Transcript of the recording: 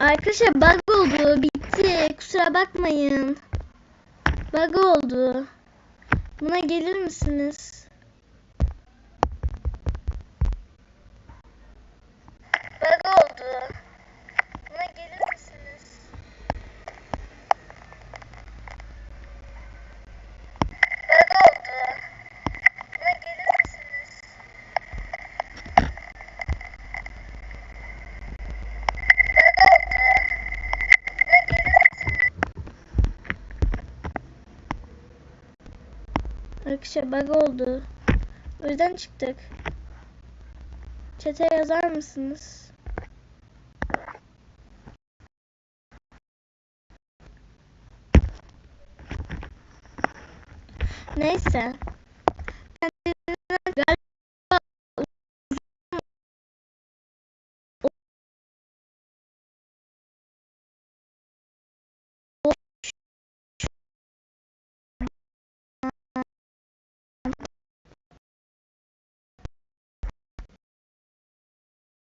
Arkadaşlar bug oldu. Bitti. Kusura bakmayın. Bug oldu. Buna gelir misiniz? Bug oldu. Buna gelir misiniz? Bug oldu. Buna gelir misiniz? Bug oldu. Buna gelir misiniz? Arkadaşlar bug oldu. O yüzden çıktık. Çete yazar mısınız? Neyse.